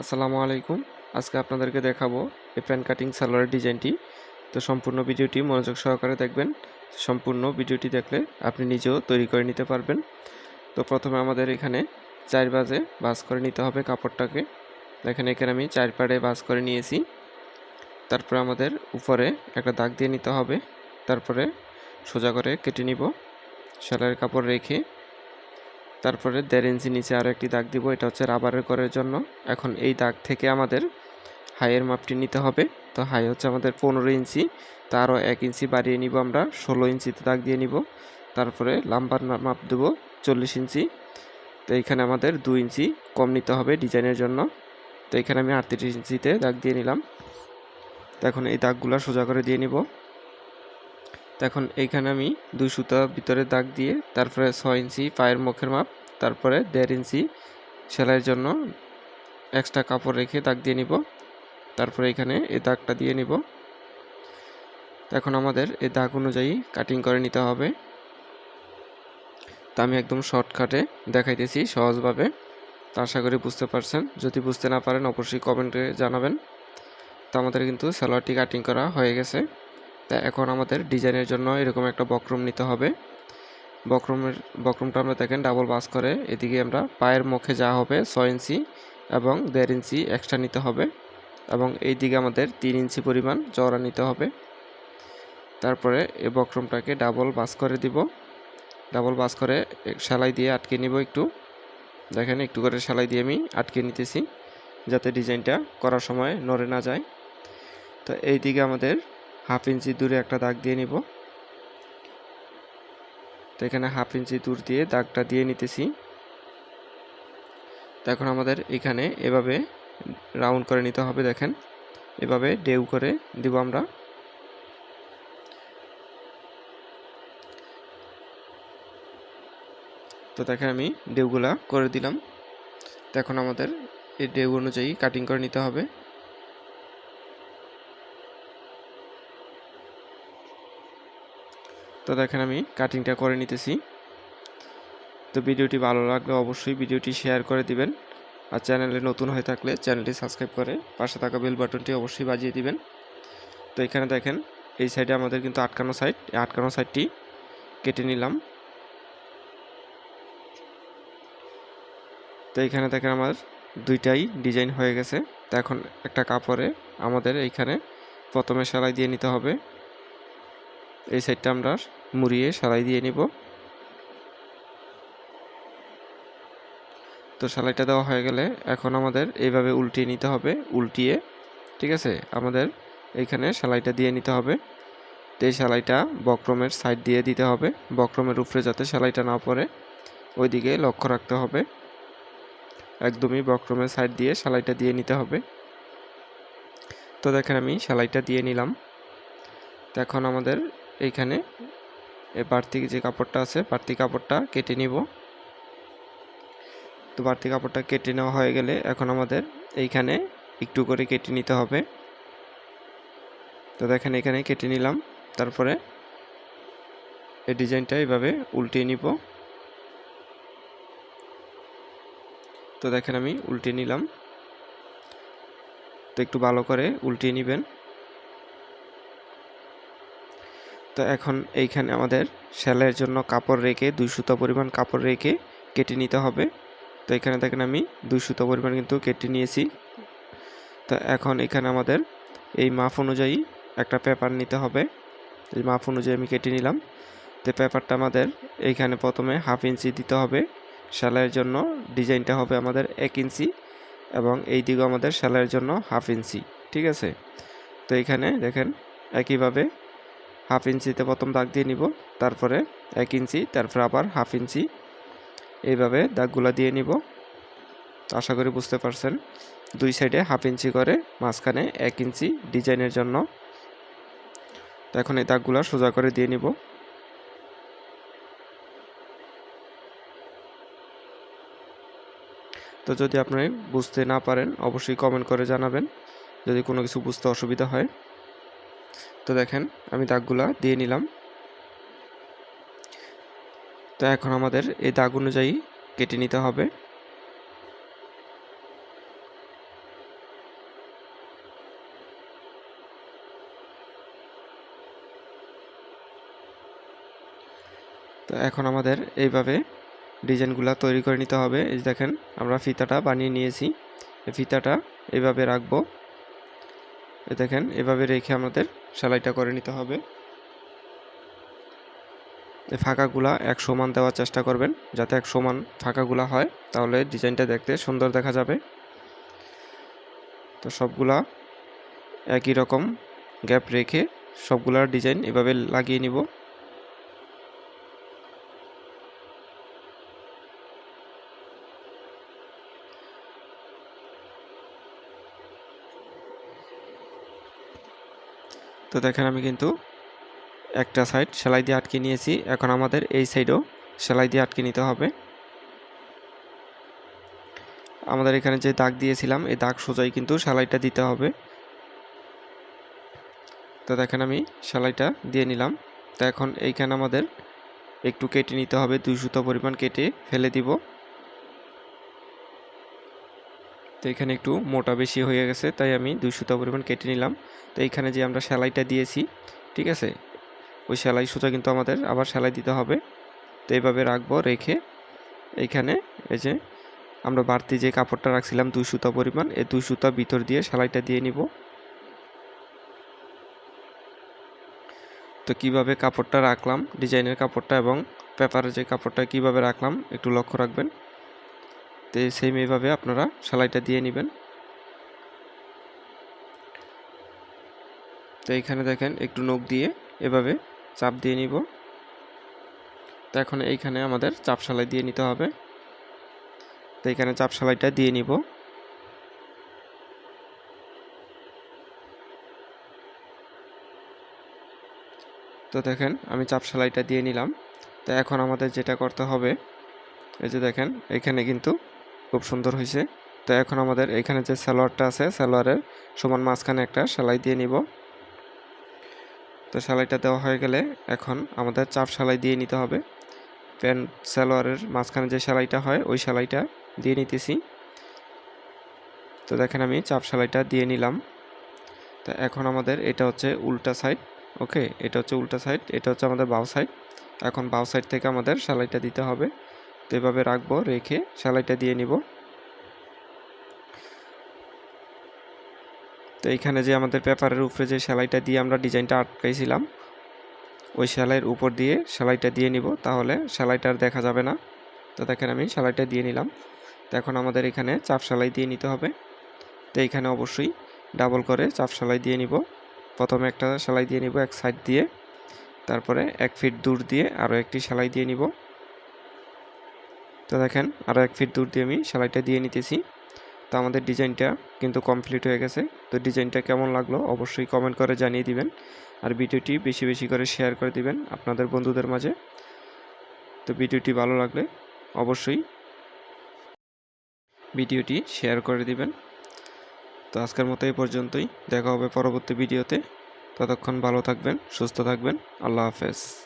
আসসালামু আলাইকুম। আজকে আপনাদেরকে দেখাবো এই প্যান কাটিং সালোয়ারের ডিজাইনটি। তো সম্পূর্ণ ভিডিওটি মনোযোগ সহকারে দেখবেন। সম্পূর্ণ ভিডিওটি দেখলে আপনি নিজেও তৈরি করে নিতে পারবেন। তো প্রথমে আমাদের এখানে চার বাজে বাস করে নিতে হবে কাপড়টাকে। দেখেন এখানে আমি চার পাড়ে বাস করে নিয়েছি। তারপরে আমাদের উপরে একটা দাগ দিয়ে নিতে হবে। তারপরে সোজা করে কেটে নিব। সেলাইয়ের কাপড় রেখে তারপরে দেড় ইঞ্চি নিচে আরও একটি দাগ দিব, এটা হচ্ছে রাবারের করের জন্য। এখন এই দাগ থেকে আমাদের হাইয়ের মাপটি নিতে হবে। তো হাই হচ্ছে আমাদের পনেরো ইঞ্চি তারও এক ইঞ্চি বাড়িয়ে নিব আমরা, ষোলো ইঞ্চিতে দাগ দিয়ে নিব। তারপরে লাম্বার মাপ দেব চল্লিশ ইঞ্চি। তো এইখানে আমাদের দু ইঞ্চি কম নিতে হবে ডিজাইনের জন্য। তো এখানে আমি আটত্রিশ ইঞ্চিতে দাগ দিয়ে নিলাম। তো এখন এই দাগগুলো সোজা করে দিয়ে নিব। এখন এইখানে আমি দুই সুতা ভিতরে দাগ দিয়ে, তারপরে ছয় ইঞ্চি পায়ের মুখের মাপ, তারপরে দেড় ইঞ্চি সেলাইয়ের জন্য এক্সট্রা কাপড় রেখে দাগ দিয়ে নিব। তারপরে এখানে এই দাগটা দিয়ে নিব। এখন আমাদের এই দাগ অনুযায়ী কাটিং করে নিতে হবে। তা আমি একদম শর্টকাটে দেখাইতেছি সহজভাবে। তা আশা করি বুঝতে পারছেন। যদি বুঝতে না পারেন, অবশ্যই কমেন্টে জানাবেন। তো আমাদের কিন্তু সালোয়ারটি কাটিং করা হয়ে গেছে। তা এখন আমাদের ডিজাইনের জন্য এরকম একটা বক্রম নিতে হবে। বক্রমের, বক্রমটা আমরা দেখেন ডাবল বাস করে। এদিকে আমরা পায়ের মুখে যা হবে ছয় ইঞ্চি এবং দেড় ইঞ্চি এক্সট্রা নিতে হবে এবং এই দিকে আমাদের তিন ইঞ্চি পরিমাণ চওড়া নিতে হবে। তারপরে এই বক্রমটাকে ডাবল বাস করে দিব। ডাবল বাস করে সেলাই দিয়ে আটকে নিব একটু। দেখেন একটু করে সেলাই দিয়ে আমি আটকে নিতেছি যাতে ডিজাইনটা করার সময় নড়ে না যায়। তো এই দিকে আমাদের হাফ ইঞ্চি দূরে একটা দাগ দিয়ে নিব। তো এখানে হাফ ইঞ্চি দূর দিয়ে দাগটা দিয়ে নিতেছি। তো এখন আমাদের এখানে এভাবে রাউন্ড করে নিতে হবে, দেখেন। এভাবে ডেউ করে দিব আমরা। তো দেখেন আমি ডেউগুলা করে দিলাম। তো এখন আমাদের এই ডেউ অনুযায়ী কাটিং করে নিতে হবে। তো দেখেন আমি কাটিংটা করে নিতেছি। তো ভিডিওটি ভালো লাগলে অবশ্যই ভিডিওটি শেয়ার করে দিবেন। আর চ্যানেলে নতুন হয়ে থাকলে চ্যানেলটি সাবস্ক্রাইব করে পাশে থাকা বেল বাটনটি অবশ্যই বাজিয়ে দিবেন। তো এখানে দেখেন, এই সাইডে আমাদের কিন্তু আটকানো সাইড আটকানো সাইডটি কেটে নিলাম। তো এইখানে দেখেন আমার দুইটাই ডিজাইন হয়ে গেছে। তো এখন একটা কাপড়ে আমাদের এইখানে প্রথমে সেলাই দিয়ে নিতে হবে। এই সাইডটা আমরা মুড়িয়ে সেলাই দিয়ে নিব। তো সেলাইটা দেওয়া হয়ে গেলে এখন আমাদের এইভাবে উল্টিয়ে নিতে হবে, উল্টিয়ে, ঠিক আছে? আমাদের এইখানে সেলাইটা দিয়ে নিতে হবে। তো এই সেলাইটা বক্রমের সাইড দিয়ে দিতে হবে, বক্রমের উপরে যাতে সেলাইটা না পড়ে, ওইদিকে লক্ষ্য রাখতে হবে। একদমই বক্রমের সাইড দিয়ে সেলাইটা দিয়ে নিতে হবে। তো দেখেন আমি সেলাইটা দিয়ে নিলাম। তো এখন আমাদের এইখানে। এই বাড়তি যে কাপড়টা আছে, বাড়তি কাপড়টা কেটে নিব। তো বাড়তি কাপড়টা কেটে নেওয়া হয়ে গেলে এখন আমাদের এইখানে একটু করে কেটে নিতে হবে। তো দেখেন এখানে কেটে নিলাম। তারপরে এই ডিজাইনটা এইভাবে উল্টিয়ে নিব। তো দেখেন আমি উল্টিয়ে নিলাম। তো একটু ভালো করে উল্টিয়ে নেবেন। তো এখন এইখানে আমাদের সেলাইয়ের জন্য কাপড় রেখে দুই সুতা পরিমাণ কাপড় রেখে কেটে নিতে হবে। তো এখানে দেখেন আমি দুই সুতা পরিমাণ কিন্তু কেটে নিয়েছি। তো এখন এখানে আমাদের এই মাপ অনুযায়ী একটা পেপার নিতে হবে। এই মাপ অনুযায়ী আমি কেটে নিলাম। তো পেপারটা আমাদের এইখানে প্রথমে হাফ ইঞ্চি দিতে হবে। সেলাইয়ের জন্য ডিজাইনটা হবে আমাদের এক ইঞ্চি এবং এই দিকেও আমাদের সেলাইয়ের জন্য হাফ ইঞ্চি। ঠিক আছে? তো এখানে দেখেন একইভাবে হাফ ইঞ্চিতে প্রথম দাগ দিয়ে নিব, তারপরে এক ইঞ্চি, তারপরে আবার হাফ ইঞ্চি। এইভাবে দাগগুলো দিয়ে নিব। আশা করি বুঝতে পারছেন, দুই সাইডে হাফ ইঞ্চি করে, মাঝখানে এক ইঞ্চি ডিজাইনের জন্য। তো এখন এই দাগগুলো সোজা করে দিয়ে নিব। তো যদি আপনি বুঝতে না পারেন, অবশ্যই কমেন্ট করে জানাবেন। যদি কোনো কিছু বুঝতে অসুবিধা হয় তো দেখেন, আমি দাগগুলা দিয়ে নিলাম। তো এখন আমাদের এই দাগ অনুযায়ী কেটে নিতে হবে। তো এখন আমাদের এইভাবে ডিজাইনগুলো তৈরি করে নিতে হবে। এই দেখেন, আমরা ফিতাটা বানিয়ে নিয়েছি। ফিতাটা এইভাবে রাখব। এই দেখেন, এভাবে রেখে আমাদের সেলাইটা করে নিতে হবে। ফাঁকাগুলা এক সমান দেওয়ার চেষ্টা করবেন। যাতে এক সমান ফাঁকাগুলা হয়, তাহলে ডিজাইনটা দেখতে সুন্দর দেখা যাবে। তো সবগুলা একই রকম গ্যাপ রেখে সবগুলার ডিজাইন এভাবে লাগিয়ে নিব। তো দেখেন আমি কিন্তু একটা সাইড সেলাই দিয়ে আটকে নিয়েছি। এখন আমাদের এই সাইডও সেলাই দিয়ে আটকে নিতে হবে। আমাদের এখানে যে দাগ দিয়েছিলাম, এই দাগ সোজাই কিন্তু সেলাইটা দিতে হবে। তো দেখেন আমি সেলাইটা দিয়ে নিলাম। তো এখন এইখানে আমাদের একটু কেটে নিতে হবে। দুই সুতো পরিমাণ কেটে ফেলে দিব। তো এখানে একটু মোটা বেশি হয়ে গেছে, তাই আমি দুই সুতো পরিমাণ কেটে নিলাম। তো এইখানে যে আমরা সেলাইটা দিয়েছি, ঠিক আছে? ওই সেলাই সুতো কিন্তু আমাদের আবার সেলাই দিতে হবে। তো এইভাবে রাখব, রেখে এইখানে এই যে আমরা বাড়তি যে কাপড়টা রাখছিলাম দুই সুতা পরিমাণ, এই দুই সুতা ভিতর দিয়ে সেলাইটা দিয়ে নিব। তো কীভাবে কাপড়টা রাখলাম, ডিজাইনের কাপড়টা এবং পেপারের যে কাপড়টা কীভাবে রাখলাম, একটু লক্ষ্য রাখবেন। তো সেম এইভাবে আপনারা সেলাইটা দিয়ে নেবেন। তো এইখানে দেখেন একটু নখ দিয়ে এভাবে চাপ দিয়ে নিব। তো এখন এইখানে আমাদের চাপ সেলাই দিয়ে নিতে হবে। তো এইখানে চাপ সেলাইটা দিয়ে নিব। তো দেখেন আমি চাপ সেলাইটা দিয়ে নিলাম। তো এখন আমাদের যেটা করতে হবে, এই যে দেখেন, এখানে কিন্তু খুব সুন্দর হয়েছে। তো এখন আমাদের এখানে যে সালোয়ারটা আছে, সালোয়ারের সমান মাঝখানে একটা সেলাই দিয়ে নিব। তো সেলাইটা দেওয়া হয়ে গেলে এখন আমাদের চাপ সেলাই দিয়ে নিতে হবে। প্যান্ট সালোয়ারের মাঝখানে যে সেলাইটা হয়, ওই সেলাইটা দিয়ে নিতেছি। তো দেখেন আমি চাপ সেলাইটা দিয়ে নিলাম। তো এখন আমাদের এটা হচ্ছে উল্টা সাইড ওকে এটা হচ্ছে উল্টা সাইড এটা হচ্ছে আমাদের বাউ সাইড এখন বাউ সাইড থেকে আমাদের সেলাইটা দিতে হবে। তো এভাবে রাখব, রেখে সেলাইটা দিয়ে নিব। তো এইখানে যে আমাদের পেপারের উপরে যে সেলাইটা দিয়ে আমরা ডিজাইনটা আটকাইছিলাম, ওই সেলাইয়ের উপর দিয়ে সেলাইটা দিয়ে নিব, তাহলে সেলাইটা আর দেখা যাবে না। তো দেখেন আমি সেলাইটা দিয়ে নিলাম। তো এখন আমাদের এখানে চাপ সেলাই দিয়ে নিতে হবে। তো এইখানে অবশ্যই ডাবল করে চাপ সেলাই দিয়ে নিব। প্রথমে একটা সেলাই দিয়ে নিব এক সাইড দিয়ে, তারপরে এক ফিট দূর দিয়ে আরও একটি সেলাই দিয়ে নিব। তো দেখেন আরও এক ফিট দূর দিয়ে আমি সেলাইটা দিয়ে নিতেছি। তো আমাদের ডিজাইনটা কিন্তু কমপ্লিট হয়ে গেছে। তো ডিজাইনটা কেমন লাগল অবশ্যই কমেন্ট করে জানিয়ে দিবেন। আর ভিডিওটি বেশি বেশি করে শেয়ার করে দিবেন আপনাদের বন্ধুদের মাঝে। তো ভিডিওটি ভালো লাগলে অবশ্যই ভিডিওটি শেয়ার করে দিবেন। তো আজকের মতো এই পর্যন্তই। দেখা হবে পরবর্তী ভিডিওতে। ততক্ষণ ভালো থাকবেন, সুস্থ থাকবেন। আল্লাহ হাফেজ।